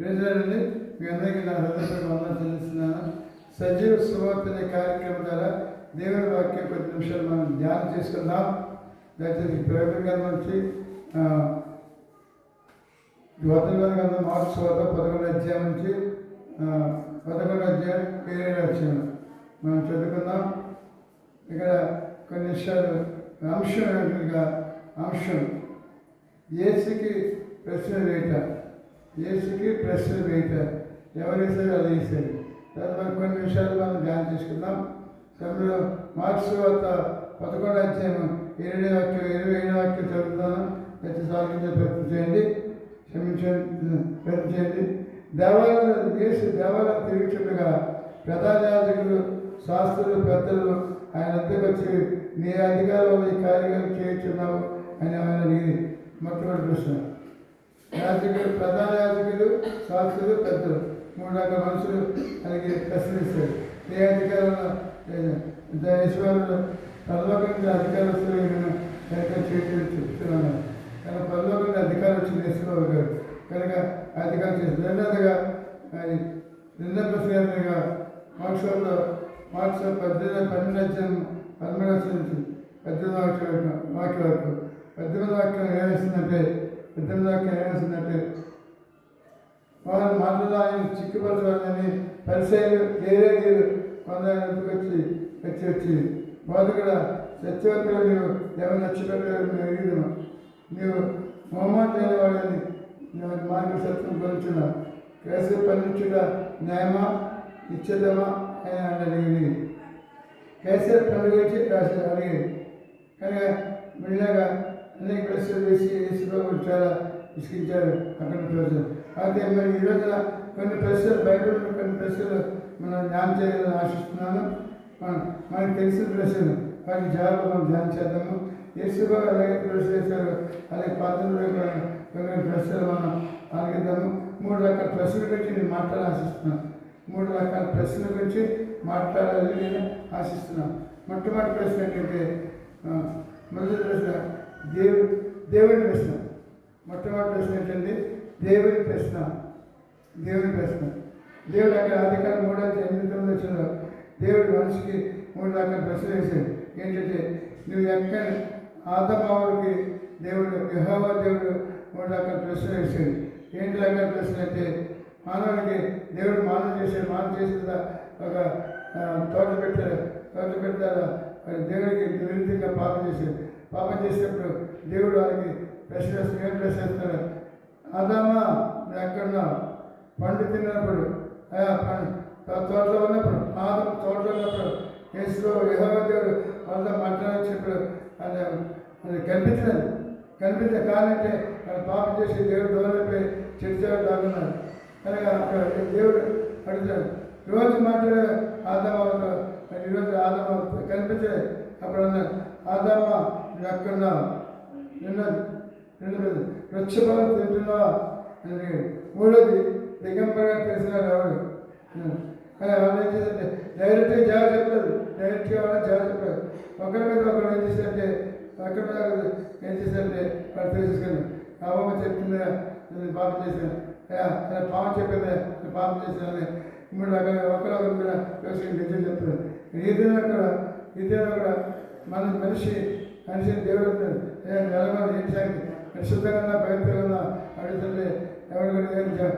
ప్రజలండి మీ అందరికీ నా హృదయపూర్వక వందలు చెల్లిస్తున్నాను. సజీవ సువార్త అనే కార్యక్రమం ద్వారా దేవుని వాక్యం కొద్ది నిమిషాలు మనం ధ్యానం చేసుకుందాం. దయచేసి ప్రకటన గ్రంథం నుంచి యువతల గ్రంథం మార్క్స్ వద్ద పదకొండు అధ్యాయం నుంచి పదకొండు అధ్యాయం ఏడు అధ్యాయం. మనం చదువుకుందాం. ఇక్కడ కొన్ని నిమిషాలు అంశం ఏమిటిగా అంశం. ఏసీకి ప్రశ్న వేయటం. ఏసుకి ప్రశ్న వేయట. ఎవరు వేసారు అది వేసారు తర్వాత కొన్ని విషయాలు మనం ధ్యానం చేసుకుందాం. సమయంలో మార్క్స్ వార్త పదకొండు అధ్యాయం ఇరవై వాక్యం ఇరవై ఏడు వాక్యం చదువుతాను. దయచేసి ఆలోచించే ప్రయత్నం చేయండి. క్షమించండి. ప్రయత్నం చేయండి. దేవాలయం వేసి దేవాలయం తిరుగుతుండగా ప్రధాన యాజకులు శాస్త్రులు పెద్దలు ఆయన అద్దెకు వచ్చి నీ అధికారంలో ఈ కార్యక్రమం చేయించున్నావు అని ఆయన అడిగి మొట్టమొదటి ప్రశ్న. యాజకులు ప్రధాన యాజకులు పెద్దలు మూడు రకాల మనుషులు అలాగే ప్రశ్నిస్తారు ఏ అధికారంలో? ఈశ్వరుడు పరలోకం అధికారస్తులు కనుక చేయటం చెప్తున్నాను కానీ పరలోకం అధికారం వచ్చింది ఈశ్వరరావు గారు కనుక అధికారం చేసి రెండవదిగా అది రెండవ ప్రశ్నగా మోక్షంలో మోక్ష పద్దెనిమిది పన్నెండు అధ్యాయం పదమూడు అధ్యాయం పద్దెనిమిది వాక్యం వాక్య వరకు పద్దెనిమిది వాక్యం ఏమేస్తుందంటే పద్దెనిమిది వాక్యం ఏమేస్తుందంటే వారి మాటలు ఆయన చిక్కుపరచాలని వేరే నీరు కొందరు వచ్చి వచ్చి. వచ్చి వారు కూడా సత్యవంతులు నీవు ఎవరు నచ్చిపెట్టారు మేము నీవు మొహమ్మద్ లేని వాడని నేను మార్గ సత్యం గురించిన కేసు పండించుట న్యాయమా ఇచ్చేదమా అని అడిగింది. కేసీఆర్ పండుగ వచ్చి రాసి అడిగింది. కానీ మెల్లగా అనేక ప్రశ్నలు వేసి యేసుబాబు చాలా ఇసుకించారు అక్కడ ప్రజలు అయితే మరి ఈ రోజున కొన్ని ప్రశ్నలు బయట ఉన్న కొన్ని ప్రశ్నలు మనం ధ్యానం చేయాలని ఆశిస్తున్నాను. మనకు తెలిసిన ప్రశ్నలు. వాటికి జవాబు మనం ధ్యానం చేద్దాము. యేసుబాబు అలాగే ప్రశ్న చేశారు. అలాగే పాత్రలో కొన్ని ప్రశ్నలు మనం అడిగిద్దాము. మూడు రకాల ప్రశ్నల గురించి నేను మాట్లాడాలని ఆశిస్తున్నాను. మూడు రకాల ప్రశ్నల గురించి మాట్లాడాలని నేను ఆశిస్తున్నాను. మొట్టమొదటి ప్రశ్న ఏంటంటే మొదటి ప్రశ్న దేవు దేవుడి ప్రశ్న. మొట్టమొదటి ప్రశ్న ఏంటంటే దేవుని ప్రశ్న. దేవుని ప్రశ్న. దేవుడు అక్కడ అధికారం మూడో ఎనిమిది తొమ్మిది వచ్చిన దేవుడు మనిషికి మూడు రకాల ప్రశ్న వేశాడు. ఏంటంటే నువ్వు ఎక్కడ ఆదమావుడికి దేవుడు యెహోవా దేవుడు మూడు రకాల ప్రశ్న వేశాడు. ఏంటి రకాల ప్రశ్న అంటే మానవుడికి దేవుడు మానవ చేశాడు మానవ చేసిన ఒక తోట పెట్టారు తోట పెడతారా దేవుడికి విరుద్ధంగా పాపం చేశాడు. పాపం చేసినప్పుడు దేవుడు వారికి ప్రశ్న వేస్తాడు ఏం ప్రశ్న అదమ్మా అదామా పండు తిన్నప్పుడు పండు తోటలో ఉన్నప్పుడు ఆదం తోటలో ఉన్నప్పుడు యేసులో యహోదేవుడు వాళ్ళ వాళ్ళతో మాట్లాడొచ్చినప్పుడు అది అది కనిపించలేదు. కనిపించే కాదంటే వాళ్ళు పాపం చేసి దేవుడు దూరమైపోయి చెడిచేవాడు దాకున్నాడు కనుక అక్కడ దేవుడు అడుగుతాడు ఈరోజు మాట్లాడే ఆదామాతో ఈరోజు ఆదామ కనిపించలేదు. అప్పుడు అన్నాడు ఆదామ నువ్వు ఎక్కడున్నావు నిన్న వృక్షఫలం తింటున్నా అని మూడోది దిగంబరగా తెలిసినాడు ఎవడు కానీ వాళ్ళు ఏం చేశారంటే డైరెక్ట్గా జాబ్ చెప్పలేదు. డైరెక్ట్గా వాళ్ళు జాబ్ చెప్పలేదు. ఒకరి మీద ఒకరు ఏం చేశారంటే అక్కడ మీద ఒకరు ఏం చేశారంటే వాళ్ళు తెలుసుకుని అమ్మమ్మ చెప్పిందా? నేను పాపం చేశాను అయ్యా నేను పాపం చెప్పిందే? నేను పాపం చేశానని ఇప్పుడు అక్కడ ఒకరు ఒకరి మీద వ్యవసాయం నిజం చెప్తున్నారు ఏదైనా కూడా ఏదైనా కూడా మన మనిషి మనిషి దేవుడు ఉన్నాడు. ఏంటి పరిశుద్ధంగా పవిత్రంగా అడుగుతుంటే ఎవరు కూడా ఏం చే-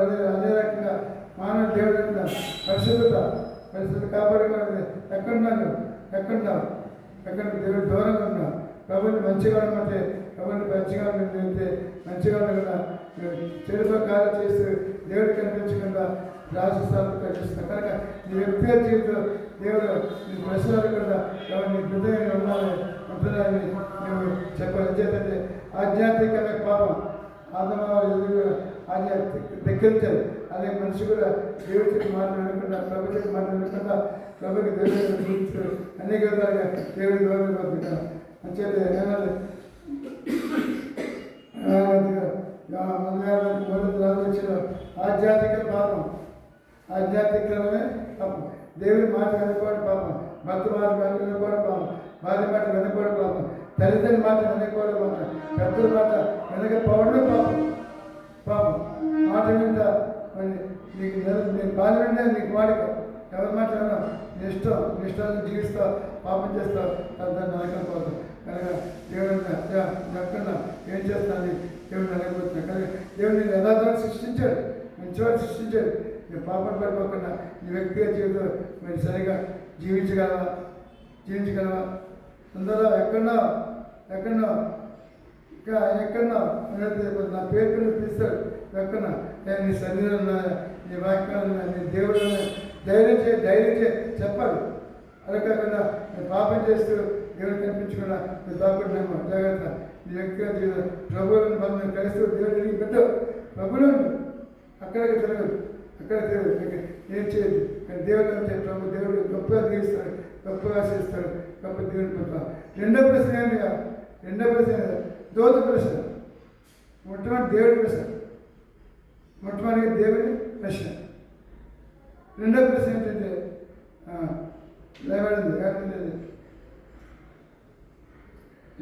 అదే అదే రకంగా మానవ దేవుడు ఉన్నాడు. పరిశుద్ధత పరిశుద్ధత కాపాడుకోవాలి ఎక్కడున్నాను ఎక్కడున్నావు ఎక్కడ దేవుడు దూరంగా ఉన్నా ప్రభుత్వం మంచిగా ఉండమంటే ప్రభుత్వం మంచిగా ఉంటే మంచిగా ఉండకుండా చెడుతో కార్యం చేస్తూ దేవుడు కనిపించకుండా రాజస్థానం కనిపిస్తున్నా కనుక నీ వ్యక్తిగత జీవితంలో దేవుడు నీ ప్రశ్నలు కూడా ఎవరు నీ హృదయంలో ఉండాలి ఉంటుందని మేము చెప్పాలి. చేతంటే ఆధ్యాత్మికమైన పాపం. ఆదమాలు ధిక్కరించారు అదే మనిషి కూడా దేవుడికి మాట వినకుండా ప్రభుత్వం మాట వినకుండా ప్రభుకి దేవుడు అనేక విధాలుగా దేవుడి దూరం పడుతున్నాను అంచేత మొదటి రాజొచ్చిన ఆధ్యాత్మిక పాపం. ఆధ్యాత్మికమే పాపం. దేవుడి మాట వెనుకోవడం పాపం. భక్తి మాట వెనుకోవడం పాపం. భార్య మాట వెనుకోవడం పాపం. ఇష్టాన్ని జీవిస్తా పాపం చేస్తావు దాన్ని నరకం పోతావు కనుక దేవుడు చెప్తున్నా ఏం చేస్తాను దేవుడు నరకపోతున్నాడు కానీ దేవుడు నేను యథార్థంగా సృష్టించాడు. మంచివాడు సృష్టించాడు. నువ్వు పాపం పడిపోకుండా నీ వ్యక్తిగత జీవితం మీరు సరిగా జీవించగలవా జీవించగలవా అందరూ ఎక్కడో ఎక్కడో ఇంకా ఎక్కడో నా పేరు పిలుస్తాడు ఎక్కడ నేను నీ సన్నిధిలో ఉన్నాయా నీ వాక్యాలు ఉన్నాయా నీ దేవుడు ధైర్యం చే ధైర్యం చే చెప్పాలి. అలా కాకుండా నేను పాపం చేస్తూ దేవుడు కనిపించకుండా నువ్వు దాపుడున్నామో జాగ్రత్త. నీ వ్యక్తిగత జీవితం. ప్రభువులను మనం కలిస్తూ దేవుడికి పెట్టు ప్రభులను అక్కడికి తిరగదు. అక్కడ తిరగదు. ఏం చేయదు కానీ దేవుడు అంటే ప్రభు దేవుడు గొప్పగా తీస్తాడు గొప్పగా ఆశిస్తాడు. గొప్ప దేవుని పట్ల. రెండో ప్రశ్న ఏమి రెండో ప్రశ్న దోత ప్రశ్న. మొట్టమొదటి దేవుడి ప్రశ్న. మొట్టమొదటి దేవుడి ప్రశ్న. రెండో ప్రశ్న ఏంటంటే ఆ, లేవడింది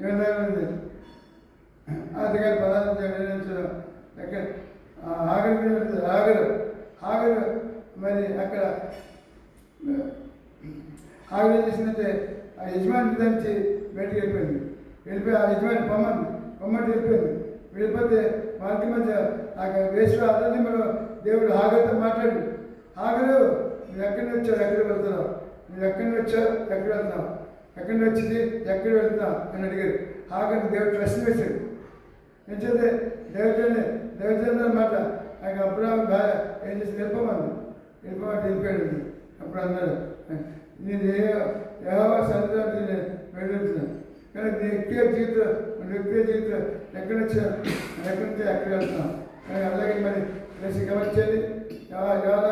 ఏం లేవడింది ఆదిగారి పదార్థం ఎక్కడ ఆగరు మీద ఆగరు ఆగరు. మరి అక్కడ ఆగరు ఏం చేసిందంటే ఆ యజమాని దంచి బయటికి వెళ్ళిపోయింది. వెళ్ళిపోయి ఆ యజమాని పొమ్మంది. పొమ్మటి వెళ్ళిపోయింది. వెళ్ళిపోతే వారికి మధ్య ఆ వేసు అతన్ని మనం దేవుడు ఆగరితో మాట్లాడి ఆగరు నువ్వు ఎక్కడి నుంచి వచ్చావు ఎక్కడికి వెళ్తున్నావు నువ్వు ఎక్కడి నుంచి వచ్చావు ఎక్కడ వెళ్తున్నావు? ఎక్కడి నుంచి వచ్చింది? ఎక్కడ వెళ్తున్నావు? అని అడిగారు. ఆఖరి దేవుడు ప్రశ్న వేశాడు. ఎంచేతే దేవచంద్ర దేవచంద్ర మాట ఆయన అప్పుడు భార్య. ఏం చేసి వెళ్ళిపోమని వెళ్ళిపోమంటే నిలిపాడు అప్పుడు అన్నాడు నేను ఏ ఏవో సన్నిధానికి నేను కానీ నీ వ్యక్తిగత జీవితం మన జీవితం ఎక్కడ నుంచి ఎక్కడి నుంచి ఎక్కడ వెళ్తున్నాం కానీ అలాగే మరి కలిసి గమనించేది యోనా యోనా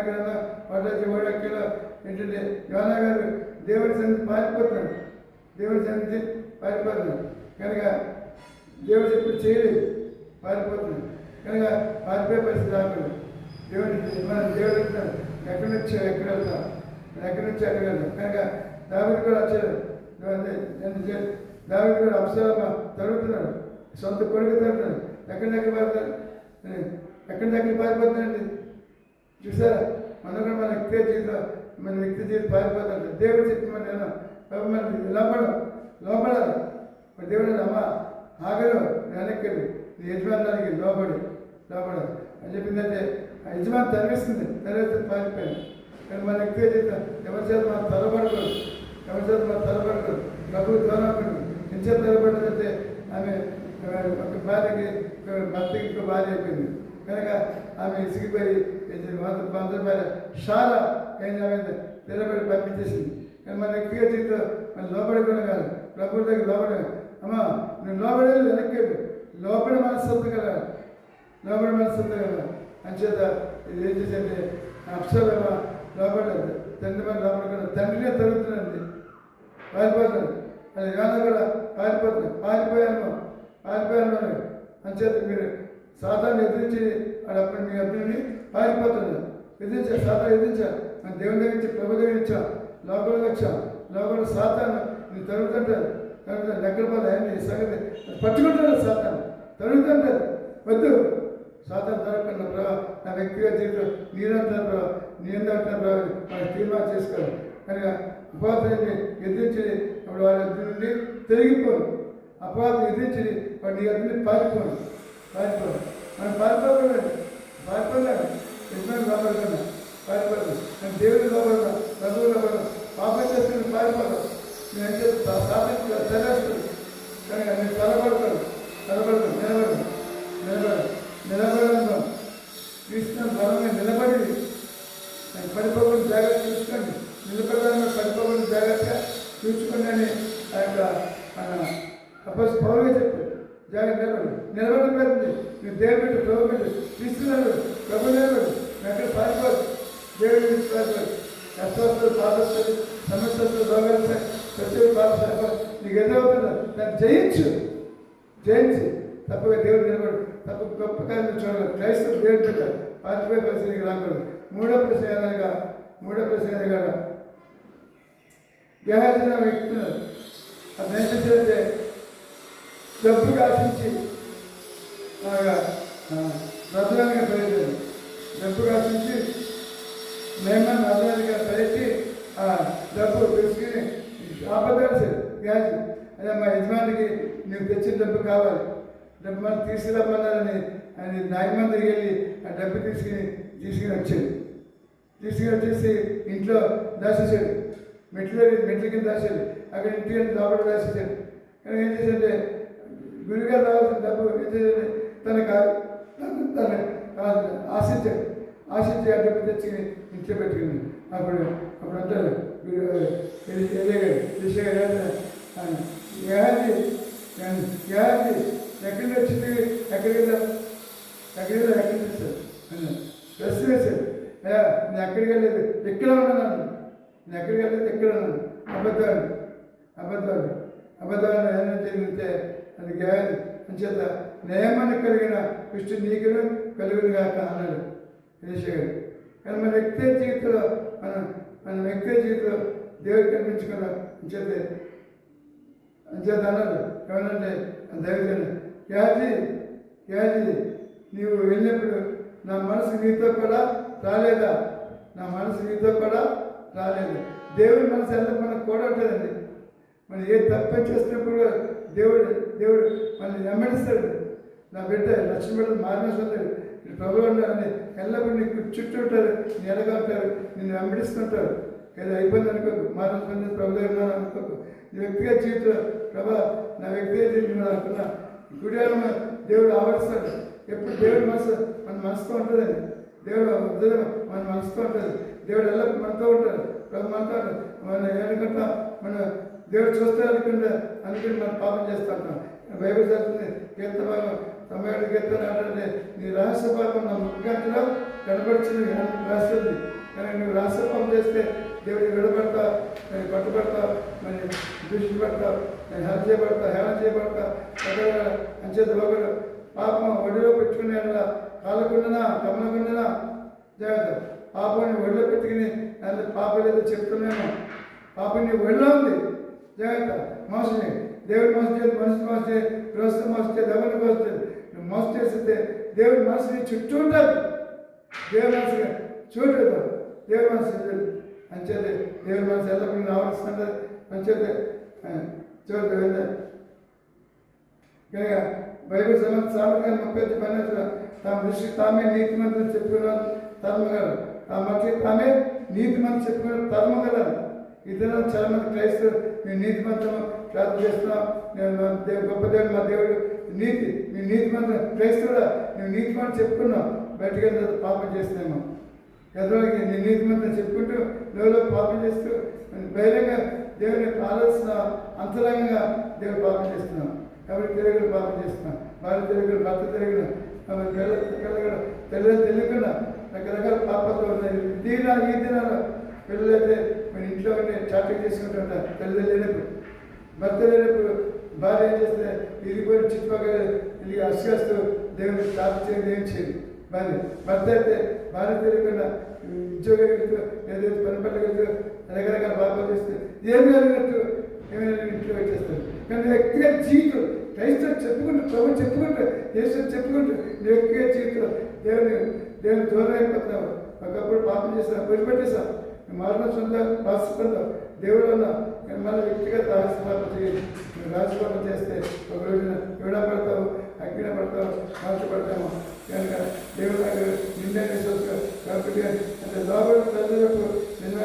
గ్రంథం పద్ధతి ఓడెక్కలో ఏంటంటే యోనా గారు దేవుడి సన్నిధి పారిపోతున్నాడు. దేవుడి సన్నిధి పారిపోతున్నాడు కనుక దేవుడు ఎప్పుడు చేయలేదు పారిపోతున్నాడు కనుక పారిపోయే పరిస్థితి రాకూడదు దేవుడి మనం దేవుడు వెళ్తాం ఎక్కడి నుంచి ఎక్కడ వెళ్తాం ఎక్కడి నుంచి ఎక్కడ వెళ్తాం కనుక దావిడి కూడా వచ్చాడు దావిడి కూడా అంశాల తరుగుతున్నాడు సొంత కొడుకు తరుగుతున్నాడు ఎక్కడి దగ్గర పారిపోతాడు ఎక్కడి దగ్గర పారిపోతున్నాడండి చూసారా? మనం కూడా మన వ్యక్తి జీవితం మన వ్యక్తి జీవితం పారిపోతాడు. దేవుడు చెప్పి మన నేను బాబు మన లోపల లోపడాలి దేవుడు అమ్మా ఆగరు వెనక్కి నీ యజమానానికి లోపడు లోపడు అని చెప్పిందంటే ఆ యజమాని తరిగిస్తుంది తరిగిస్తుంది పారిపోయింది కానీ మన వ్యక్తి జీవితం ఎవరి చేత మనం తలబడకూడదు ఎవరి చేత మనం తలబడకూడదు ప్రభువు తోనకూడదు ఎంత తలబడదంటే ఆమె ఒక భార్యకి భర్తకి ఇంకో భార్య అయిపోయింది. కనుక ఆమె ఇసిగిపోయి పంతుల భార్య షారా ఏం చేయాలి నిలబడి పంపించేసింది కానీ మన వ్యక్తిగత జీవితం మన లోపడుకున్న కాదు ప్రభుత్వ దగ్గర లోపడ అమ్మా నువ్వు లోపడే వెనక్కి వెళ్ళు. లోపల మనస్తత్వం కదా. లోపల మనస్తత్వం కదా. అంచేత ఇది ఏం చేసంటే అప్సరమ లోపల తండ్రి మన లోపల తండ్రినే తరుగుతున్నాండి పారిపోతున్నాడు అది కాదు కూడా పారిపోతుంది పారిపోయాను. పారిపోయాను. అని అంచేత మీరు సాతాన్ని ఎదిరించి అప్పుడు మీ అభిని పారిపోతుంది. ఎదిరించా సాతాన్ని ఎదిరించా? నన్ను దేవుని దగ్గర నుంచి ప్రభు దగ్గర ఇచ్చాం. లోపలికి వచ్చా. లోపల సాతాను నీ తరుగుతుంటారు తరుగుతాను ఎక్కడ పోతే ఆయన ఈ సంగతి. పట్టుకుంటాడు సాతాను. తరుగుతుంటారు వద్దు. సాతాను తరగకుండా ప్రభావ నా వ్యక్తిగా జీవితం నీరంటారు ప్రభావ నీరంటారు ప్రభావ వాళ్ళు తీర్మానం చేసుకోవాలి. కనుక అపవాదాన్ని ఎదిరించి అప్పుడు వాళ్ళ నుండి తిరిగిపోను అపవాదం ఎదిరించి వాడు నీ ఎదురు పారిపోను పారిపోను మనం పారిపోకూడదు పారిపోలేడు యజమాని లోపడుతున్నా పారిపోదు నేను దేవుడి లోపడున్నా ప్రభువు లోపడున్నా పాపం చేస్తున్న పారిపోతాం నేను అంటే తెరేస్తుంది కనుక నేను తలపడతాను. తలపడతాను. నిలబడను. కృష్ణ బలంగా నిలబడి నేను పడిపోకుండా జాగ్రత్త చూసుకోండి. నిలబడడానికి పడిపోకుండా జాగ్రత్త చూసుకోండి అని ఆ యొక్క అపస్ అప్పస్ పౌరుగా చెప్పారు జాగ్రత్త నిలబడి నిలబడి పెడుతుంది నువ్వు దేవుడు గవర్నమెంట్ పెట్టు తీసుకున్నాడు ప్రభు నిలబడు నువ్వు పారిపోదు దేవుడి నుంచి పారిపోదు కష్టవస్తులు బాధొస్తుంది సమస్యలు రోగాలు ప్రతి బాధ నీకు ఎదురవుతుందా దాన్ని జయించు. జయించి. తప్పగా దేవుడు నిలబడు. తప్ప గొప్ప కార్యం చూడాలి. క్రైస్తవ దేవుడు పెట్టారు పారిపోయే పరిస్థితికి రాకూడదు. మూడో ప్రశ్న ఏదనగా మూడో ప్రశ్న ఏదగా గ్రహించిన వ్యక్తులు అది ఏం చేస్తే జబ్బు కాసించి బాగా నదులుగా పెరిగింది జబ్బు కాసించి మేమే నదులుగా పెరిగి ఆ డబ్బు తీసుకుని ఆపదాడు గ్యాస్ అదే మా యజమానికి నీకు తెచ్చిన డబ్బు కావాలి. డబ్బు మనం తీసుకురమ్మన్నారని ఆయన నాయకుమంది దగ్గరికి వెళ్ళి ఆ డబ్బు తీసుకుని తీసుకుని వచ్చాడు. తీసుకుని వచ్చేసి ఇంట్లో దాచేసాడు మెట్లు మెట్ల కింద దాచాడు అక్కడ ఇంటి లోపల దర్శించాడు కానీ ఏం చేశాడంటే గురుగా రావాల్సిన డబ్బు ఏం తన కా- తన తన ఆశించి ఆ డబ్బు తెచ్చి ఇంట్లో అప్పుడు అప్పుడు అంటారు ఏహాది ఏహాది ఎక్కడి నుంచి వచ్చింది? ఎక్కడికి వెళ్ళావు ఎక్కడికి వెళ్ళావు ఎక్కడికి తెచ్చాడు అన్నాడు డ్రెస్ వేశారు. నేను ఎక్కడికి వెళ్ళలేదు. ఎక్కడ ఉన్నాను నేను ఎక్కడికి వెళ్ళలేదు? ఎక్కడ ఉన్నాను? అబద్ధాలు. అబద్ధాలు. అబద్ధాలు ఏమైనా జరిగితే అది గాయాలు అంచేత నేమని కలిగిన విష్ణు నీకును కలుగును కాక అన్నాడు విజయ్ కానీ మన వ్యక్తి జీవితంలో మనం మన వ్యక్తి జీవితంలో దేవుడు కనిపించుకున్నాం అంచేతే అంచేత అన్నాడు. ఏమనంటే దైవజన్ యాజీ యాజీ నీవు వెళ్ళినప్పుడు నా మనసు నీతో కూడా రాలేదా? నా మనసు నీతో కూడా రాలేదు. దేవుడి మనసు ఎంత మనకు కూడా ఉంటుందండి. మనం ఏ తప్పని చేసినప్పుడు కూడా దేవుడు దేవుడు మళ్ళీ వెంబడిస్తాడు నా బిడ్డ లక్ష్మి బిడ్డ మారినస్తుంటాడు ప్రభు ఉండాలని ఎల్లప్పుడు నీకు చుట్టూ ఉంటారు నీ ఎడగలుగుతారు నిన్ను వెంబడిస్తుంటారు ఏదో అయిపోయింది అనుకోకు మారిన ప్రభు దగ్గర అనుకోకు. నీ వ్యక్తిగత జీవితంలో ప్రభా నా వ్యక్తిగత జీవితంలో అనుకున్నా గుడి దేవుడు ఆవరిస్తాడు. ఎప్పుడు దేవుడు మనసు మన మనసుతో ఉంటుందండి దేవుడు ఉదయం మన మనసుతో ఉంటుంది. దేవుడు ఎల్లప్పుడు మనతో ఉంటాడు. ప్రభు మనతో ఉంటాడు. మన ఏనుకుంటా మన దేవుడు చూస్తే అనుకుంటే అనుకుని మనం పాపం చేస్తాను బైబిల్ చెప్తుంది ఎంత భాగం తొంభై ఏడు కీర్తన అంటే నీ రహస్య పాపం నా ముఖ్యంలో కనబడుచుని రాస్తుంది కానీ నువ్వు రహస్య పాపం చేస్తే దేవుడికి విడబడతావు నేను పట్టుబడతావు మరి దృష్టి పడతావు నేను హత్య చేయబడతా హేళన చేయబడతా ఎక్కడ అంచేత ఒకరు పాపం ఒడిలో పెట్టుకునే కాలకుండానా కమలకుండానా జాగ్రత్త. పాపాన్ని ఒడిలో పెట్టుకుని దాంట్లో పాపం లేదో చెప్తున్నాను పాపం నీ ఒడిలో ఉంది. జాగ్రత్త. మోసం దేవుడు మోసం చేయదు మనిషి మోసం చేయదు గృహస్థ మోసం చేయదు ఎవరిని మోసం చేయదు నువ్వు మోసం చేస్తే దేవుడు మనసుని చుట్టూ ఉంటుంది దేవుడి మనసుగా చూడదు దేవుడి మనసు చూడదు అంచేది దేవుడి మనసు ఎల్లప్పుడు ఆవరిస్తుంది? అంచేది చూడదు వెళ్ళదు కనుక బైబిల్ సంబంధ సామెతగా ముప్పై ఐదు పన్నెండు తమ దృష్టి తామే నీతి మంత్రులు చెప్పుకున్నారు తరమగలరు తమ మధ్య తామే నీతి మంత్రులు చెప్పుకున్నారు తరమగలరు ఇతరులు చాలా మంది క్రైస్తవులు మేము నీతి మంత్రం ప్రార్థన చేస్తున్నాం. నేను మా దేవు గొప్ప దేవుడు మా దేవుడు నీతి మీ నీతి మంత్రం క్రైస్తవుడా మేము నీతి మంత్రం చెప్పుకున్నాం. బయటకు వెళ్ళిన తర్వాత పాపం చేస్తున్నాము. ఎదురుకి నీ నీతి మంత్రం చెప్పుకుంటూ లోలో పాపం చేస్తూ బహిరంగ దేవుని ఆలోచన అంతరంగంగా దేవుడు పాపం చేస్తున్నాం. కాబట్టి తెలుగులు పాపం చేస్తున్నాం. భార్య తెలుగులు భర్త తెలుగులు తెలియదు తెలియకుండా రకరకాల పాపాలు ఉన్నాయి. దీని ఈ దినాలు పిల్లలైతే మన ఇంట్లో ఉండి చాటింగ్ చేసుకుంటుంటారు పిల్లలు లేనప్పుడు. భర్త లేనప్పుడు భార్య ఏం చేస్తే ఇది కూడా చుట్టుపక్కల ఇది అస్కస్తూ దేవుని చాటి ఏం చేయదు భార్య భర్త అయితే భార్య తెలియకుండా ఉద్యోగం వెళ్తూ ఏదో పని పట్టగలుగుతూ రకరకాల బాగా చేస్తే ఏం కలిగినట్టు ఏమైనా ఇంట్లో వచ్చేస్తారు కానీ వ్యక్తిగా జీవితం క్రైస్తవ చెప్పుకుంటూ ప్రభు చెప్పుకుంటూ దేశం చెప్పుకుంటూ నీ వ్యక్తిగా జీవితం దేవుని దేవుని దూరం అయిపోతున్నావు. ఒకప్పుడు పాపం చేస్తాను వదిలిపెట్టేసాం మరణ సొంత రాసుకుందాం దేవుడు మన వ్యక్తిగత రహస్యపాపం చేయాలి నువ్వు చేస్తే ఒక రోజున ఎవడ పడతావు అగ్గిన పడతావు మార్చబడతాము కనుక దేవుడు నాకు నిండా విశ్వాసం కాబట్టి అంటే లోపల ప్రజలకు నిన్న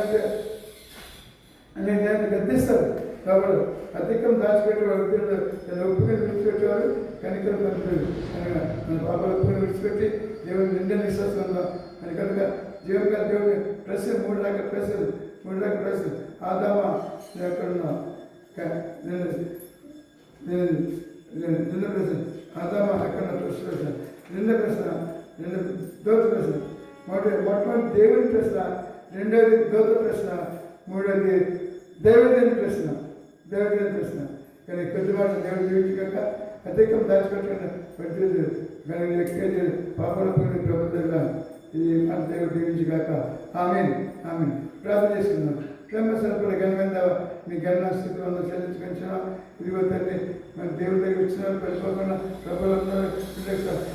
నేను దాన్ని గద్దిస్తాను కాబట్టి అధికం దాచిపెట్టేవాడు వ్యక్తులు నేను ఒప్పుకొని విడిచిపెట్టేవాడు కనికరం పంపాడు కనుక మన పాపాలు ఒప్పుకొని విడిచిపెట్టి దేవుడు నిండా విశ్వాసం ఉందాం అని కనుక జీవన దేవుడు ప్రశ్న మూడు రకాల ప్రశ్నలు మూడు రకాల ఆదామా నువ్వు ఎక్కడున్నావు నేను నేను నేను నిన్న ప్రశ్న ఆదామా ఎక్కడ ప్రశ్న ప్రశ్న నిన్న ప్రశ్న నిన్న దోత ప్రశ్న మొదటి మొట్టమొదటి దేవుని ప్రశ్న రెండవది దోత ప్రశ్న మూడవది దేవుడిని ప్రశ్న దేవుడిని ప్రశ్న కానీ కొద్ది మాట దేవుడు జీవించక అధికం దాచిపెట్టుకున్న ప్రతిరోజు కానీ వ్యక్తి పాపలపై ప్రభుత్వంగా ఈ దీవించుగాక. ఆమె ఆమె ప్రార్థన చేసుకున్నాం ప్రేమ సరఫరా ఘనమైన మీ ఘన స్థితిలో వంద చెల్లించుకొచ్చిన ఇదిగో తండ్రి మరి దేవుడి దగ్గర వచ్చిన పడిపోకుండా ప్రభుత్వం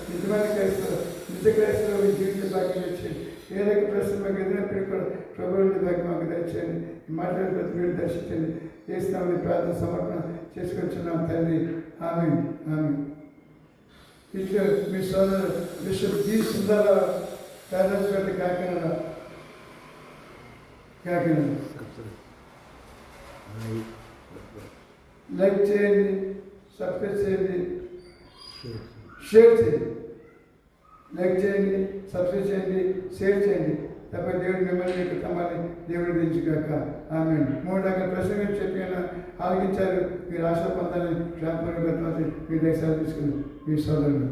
నిజమైన క్రైస్తవు నిజ క్రైస్తవు మీ జీవిత భాగ్యం ఇచ్చేది ఏ రకం ప్రశ్న మాకు ఎదురైనప్పటికీ కూడా ప్రభుత్వ భాగ్యం మాకు దయచేయండి. మాట్లాడే ప్రతి మీరు దర్శించండి. చేస్తామని ప్రార్థన సమర్పణ చేసుకొచ్చున్నాం తండ్రి. ఆమె ఆమె ఇట్లు మీ సోదరు bishop G Sundararao Pedapeta Kakinada Kakinada like చేయండి సబ్స్క్రైబ్ చేయండి షేర్ చేయండి. లైక్ చేయండి సబ్స్క్రైబ్ చేయండి షేర్ చేయండి. తప్ప దేవుడు మిమ్మల్ని మీ కుటుంబాన్ని దేవుడు దించుగాక ఆమె మూడు రకాల ప్రసంగం చెప్పిన ఆలకించారు. మీరు ఆశ పొందాలని క్షేమంగా మీ దేశాలు తీసుకుని మీ సోదరుడు